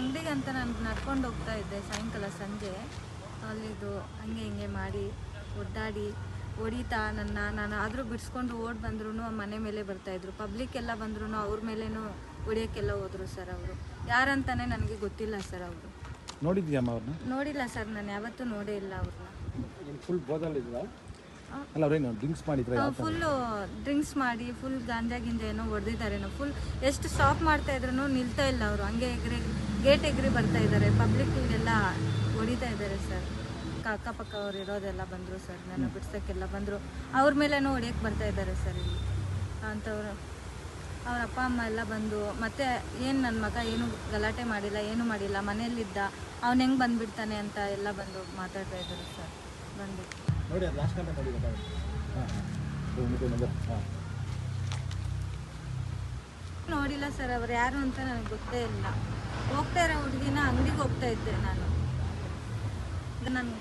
ಅಂಗಡಿಗೆ ಅಂತ ನಾನು ನಡ್ಕೊಂಡು ಹೋಗ್ತಾ ಇದ್ದೆ ಸಾಯಂಕಾಲ ಸಂಜೆ. ಅಲ್ಲಿದು ಹಂಗೆ ಹಿಂಗೆ ಮಾಡಿ ಒದ್ದಾಡಿ ಹೊಡಿತಾ ನನ್ನ ನಾನು ಆದರೂ ಬಿಡಿಸ್ಕೊಂಡು ಓಡ್ ಬಂದ್ರೂ ಮನೆ ಮೇಲೆ ಬರ್ತಾಯಿದ್ರು ಪಬ್ಲಿಕ್ ಎಲ್ಲ ಬಂದ್ರೂ ಅವ್ರ ಮೇಲೇನು ಹೊಡಿಯೋಕ್ಕೆಲ್ಲ ಹೋದರು ಸರ್ ಅವರು. ಯಾರಂತಾನೆ ನನಗೆ ಗೊತ್ತಿಲ್ಲ ಸರ್ ಅವರು. ನೋಡಿದ್ಯಮ್ಮ ಅವ್ರನ್ನ ನೋಡಿಲ್ಲ ಸರ್ ನಾನು ಯಾವತ್ತೂ ನೋಡೇ ಇಲ್ಲ ಅವ್ರನ್ನ ಫುಲ್ ಅಲ್ಲ ಅವ್ರೇನು ಡ್ರಿಂಕ್ಸ್ ಮಾಡಿದ್ರೆ ಫುಲ್ಲು ಡ್ರಿಂಕ್ಸ್ ಮಾಡಿ ಫುಲ್ ಗಾಂಜಾ ಗಿಂಜಾ ಏನೋ ಹೊಡೆದಿದ್ದಾರೇನೋ ಫುಲ್ ಎಷ್ಟು ಸ್ಟಾಪ್ ಮಾಡ್ತಾ ಇದ್ರೂ ನಿಲ್ತಾ ಇಲ್ಲ ಅವರು. ಹಂಗೆ ಎಗ್ರಿ ಗೇಟ್ ಎಗ್ರಿ ಬರ್ತಾ ಇದ್ದಾರೆ. ಪಬ್ಲಿಕ್ಗೆಲ್ಲ ಹೊಡಿತಾ ಇದ್ದಾರೆ ಸರ್. ಅಕ್ಕಪಕ್ಕ ಅವ್ರು ಇರೋದೆಲ್ಲ ಬಂದರು ಸರ್. ನನ್ನ ಬಿಡ್ಸೋಕ್ಕೆಲ್ಲ ಬಂದರು. ಅವ್ರ ಮೇಲೇನೋ ಹೊಡಿಯೋಕ್ಕೆ ಬರ್ತಾ ಇದ್ದಾರೆ ಸರ್ ಇಲ್ಲಿ. ಅಂಥವ್ರು ಅವ್ರ ಅಪ್ಪ ಅಮ್ಮ ಎಲ್ಲ ಬಂದು ಮತ್ತೆ ಏನು ನನ್ನ ಮಗ ಏನು ಗಲಾಟೆ ಮಾಡಿಲ್ಲ ಏನು ಮಾಡಿಲ್ಲ ಮನೆಯಲ್ಲಿದ್ದ ಅವ್ನು ಹೆಂಗೆ ಬಂದುಬಿಡ್ತಾನೆ ಅಂತ ಎಲ್ಲ ಬಂದು ಮಾತಾಡ್ತಾ ಇದ್ದಾರೆ ಸರ್. ಬಂದ್ಬಿಟ್ಟು. ನೋಡಿ ಅದು ಲಾಸ್ಟ್ ಕಂಟೆ ನೋಡಿ ಗೊತ್ತಾಗುತ್ತೆ. ಹಾಂ ಹಾಂ. ನೋಡಿಲ್ಲ ಸರ್ ಅವ್ರು ಯಾರು ಅಂತ ನನಗೆ ಗೊತ್ತೇ ಇಲ್ಲ. ಹೋಗ್ತಾ ಇರೋ ಹುಡುಗಿನ ಅಂಗಡಿಗೆ ಹೋಗ್ತಾ ಇದ್ದೆ ನಾನು. ನನಗೆ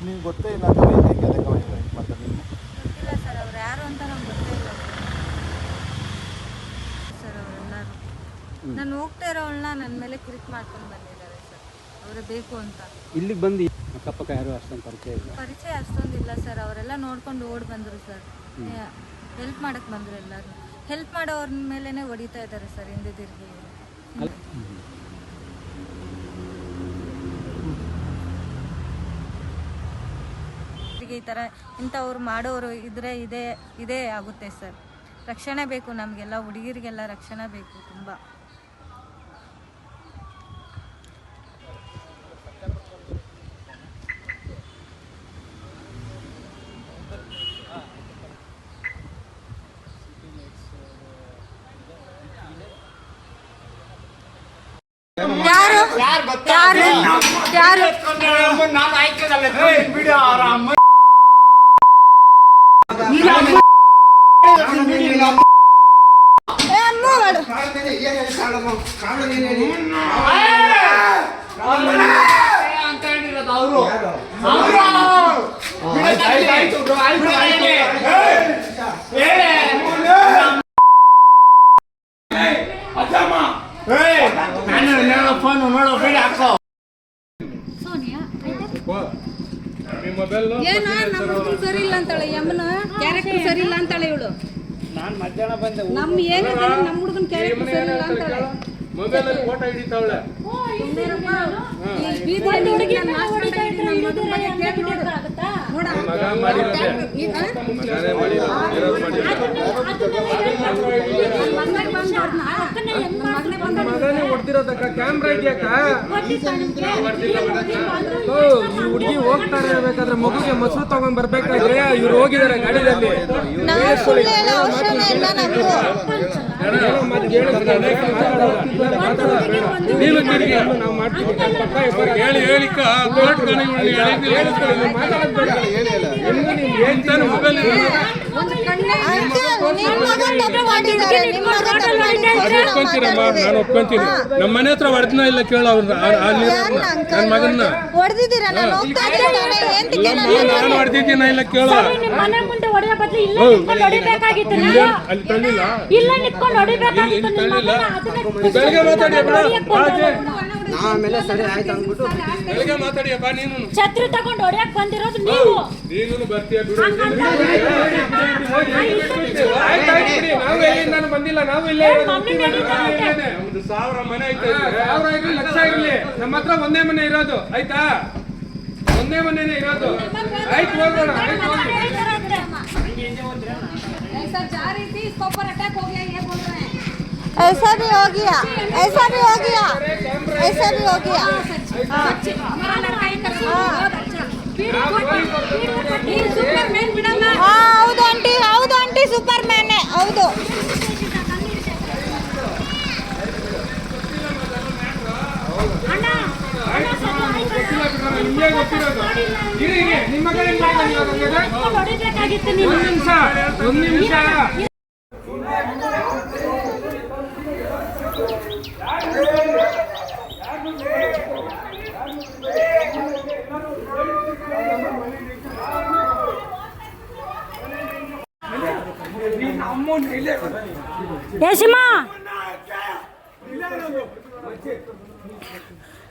ನಿಮ್ಗೆ ಗೊತ್ತೇ ಇಲ್ಲ ಗೊತ್ತಿಲ್ಲ ಸರ್ ಅವ್ರು ಯಾರು ಅಂತ ನಮ್ಗೆ ಗೊತ್ತೇ ಇಲ್ಲ. ಸರ್ ಅವರೆಲ್ಲರೂ. ನಾನು ಹೋಗ್ತಾ ಇರೋವಳನ್ನ ನನ್ನ ಮೇಲೆ ಕ್ಲಿಕ್ ಮಾಡ್ಕೊಂಡು ಸರ್ ಅವರೇ ಬೇಕು ಅಂತ. ಇಲ್ಲಿಗೆ ಬಂದು ಅಕ್ಕಪಕ್ಕ ಯಾರು ಅಷ್ಟೊಂದು ಪರಿಚಯ ಇಲ್ಲ? ಪರಿಚಯ ಅಷ್ಟೊಂದಿಲ್ಲ ಸರ್. ಅವರೆಲ್ಲ ನೋಡ್ಕೊಂಡು ಓಡ್ ಬಂದರು ಸರ್. ಹೆಲ್ಪ್ ಮಾಡಕ್ಕೆ ಬಂದರು ಎಲ್ಲರೂ. ಹೆಲ್ಪ್ ಮಾಡೋರ ಮೇಲೇ ಹೊಡಿತಾ ಇದ್ದಾರೆ ಸರ್ ಹಿಂದೆ ತಿರುಗಿ ಈ ತರ ಇಂಥವ್ರು ಮಾಡೋರು ಇದ್ರೆ ಇದೇ ಇದೇ ಆಗುತ್ತೆ ಸರ್. ರಕ್ಷಣೆ ಬೇಕು ನಮಗೆಲ್ಲ ಹುಡುಗಿರಿಗೆಲ್ಲ ರಕ್ಷಣೆ ಬೇಕು ತುಂಬ. ಯಾರು? ಯಾರು? ಯಾರು ಏ, ಅಮ್ಮ ಮಾಡು. ಏನೋ ನಮ್ಮ ಹುಡುಗರು ಸರಿ ಇಲ್ಲ ಅಂತಾಳೆ ಯಮ್ಮನ ಕ್ಯಾರೆಕ್ಟರ್ ಸರಿ ಇಲ್ಲ ಅಂತಾಳೆ ಇವಳು ನಾನು ಮಧ್ಯಾಹ್ನ ಬಂದೆ ನಮ್ಮ ಏನಿದೆ ನಮ್ಮ ಹುಡುಗನ ಕ್ಯಾರೆಕ್ಟರ್ ಸರಿ ಇಲ್ಲ ಅಂತಾಳೆ ಮೊಬೈಲಲ್ಲಿ ಫೋಟೋ ಹಿಡಿತಾವಳೆ ಈ ಬೀದಿಯಲ್ಲಿ ಹುಡುಗಿ ನನ್ನ ಮಾಸ್ಟರ್ ಇದ್ರೆ ನಮ್ಮ ಮಗನ ಬಗ್ಗೆ ಕೇಳಿ ನೋಡು. ನೋಡು. ಮಗ ಮಾಡಿರೋದೆ ಈಗ ಮಗನೇ ಮಾಡಿರೋದು ಇರೋದು ಮಾಡಿರೋದು ನನ್ನ ಮಗನೇ ಬಂದು ಅವ್ರ್ನ, ನನ್ನ ಮಗನೇ ಬಂದು ಮಗನೇ ಹೊಡ್ದಿರೋದಕ್ಕ ಕ್ಯಾಮ್ರಾ ಇದೆಯಕ್ಕ ಓ ಈ ಹುಡುಗಿ ಹೋಗ್ತಾರೆ ಇರ್ಬೇಕಾದ್ರೆ ಮಗುಗೆ ಮೊಸರು ತಗೊಂಡ್ ಬರ್ಬೇಕಾದ್ರೆ ಇವ್ರು ಹೋಗಿದಾರೆ ಗಾಡಿಯಲ್ಲಿ. ನಾವು. ನೀನು ತಿರುಗಿ ನಾವು ಮಾಡ್ತೀವಿ. ಹೇಳಿ ಹೇಳಿಕ ಮಾತಾಡೋದು ಬೇಡ. ಮೊಬೈಲ್ ನಾನು ಒಪ್ಕೊಂತೀನಿ ನಮ್ಮ ಮನೆ ಹತ್ರ ಹೊಡೆದ್ನ ಇಲ್ಲ ಕೇಳ ಅವ್ರನ್ನ ನನ್ನ ಮಗನ್ನ. ಹೊಡೆದಿದ್ದೀರಾ? ನಾನು ಹೋಗ್ತಾ ಇದ್ದೇನೆ ಏಂತಕ್ಕೆ ಇಲ್ಲಮ್ಮ ನಾನು ಹೊಡೆದಿದ್ದೀನ ಇಲ್ಲ ಕೇಳ. ಮನೆ ಮುಂದೆ ಹೊಡೆಯೋ ಬದಲು ಇಲ್ಲ ನಿಂತ್ಕೊಂಡು ಹೊಡಿಬೇಕಾಗಿತ್ತು. ಇಲ್ಲೇ ನೀವು ಅಲ್ಲಿ ತಳ್ಳಿಲ್ಲ. ಇಲ್ಲೇ ನಿಂತ್ಕೊಂಡು ಹೊಡಿಬೇಕಾಗಿತ್ತು. ನಿಮ್ಮ ತಳ್ಳಿಲ್ಲ. ಮಗನ ಅದನ್ನ ಬೆಳಗ್ಗೆ ಮಾತಾಡಿ. ಬಾ ಆಚೆ. ಆಮೇಲೆ ಸರಿ ಆಯ್ತು ಅಂದ್ಬಿಟ್ಟು ಬೆಳಗ್ಗೆ ಮಾತಾಡಿ ಬಾ ನೀನು ಛತ್ರಿ ತಗೊಂಡು ಹೊಡಿಯಕ್ ಬಂದಿರೋದು ನೀವು ನೀನು ಬರ್ತೀಯ ಬಿಡು ಆಯ್ತು ಆಯ್ತು ಬಿಡಿ ನಾವು ಎಲ್ಲಿಂದಾನು ಬಂದಿಲ್ಲ ನಾವು ಇಲ್ಲೇ ಇರೋದು. ಮಮ್ಮಿ ನಡೀತಾ ಇದೆ. ಒಂದು ಸಾವಿರ ಮನೆ ಐತೆ ಸಾವಿರ ಇರ್ಲಿ ಲಕ್ಷ ಇರ್ಲಿ ನಮ್ಮ ಹತ್ರ ಒಂದೇ ಮನೆ ಇರೋದು ಆಯ್ತಾ ಒಂದೇ ಮನೆನೇ ಇರೋದು ಆಯ್ತು ಹೋಗೋಣ ಆಯ್ತು ಹೋಗಿ ऐसा भी हो गया ऐसा भी हो गया ಹೆಸರು ಯೋಗಿಯ ಹೌದು ಆಂಟಿ ಹೌದು ಆಂಟಿ ಸೂಪರ್ ಮ್ಯಾನೆ ಹೌದು. ನಿಮಿಷ ಒಂದ್ ನಿಮಿಷ. ಯಶಿಮಾ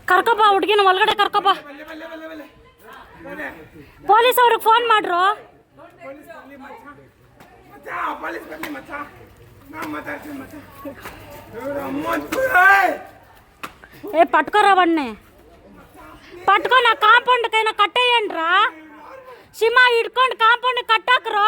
ಕರ್ಕಪ್ಪ, ಹುಡುಗಿನ ಒಳಗಡೆ ಕರ್ಕಪ್ಪ. ಪೊಲೀಸ್ ಅವ್ರಿಗೆ ಫೋನ್ ಮಾಡ್ರು. ಏ ಪಟ್ಕೋರ ಬಣ್ಣೆ ಪಟ್ಕೋ, ನಾ ಕಾಂಪೌಂಡ್ ಕೈನ ಕಟ್ಟೇಯನ್ರ? ಸಿಮಾ ಹಿಡ್ಕೊಂಡು ಕಾಂಪೌಂಡ್ ಕಟ್ಟಾಕ್ರು.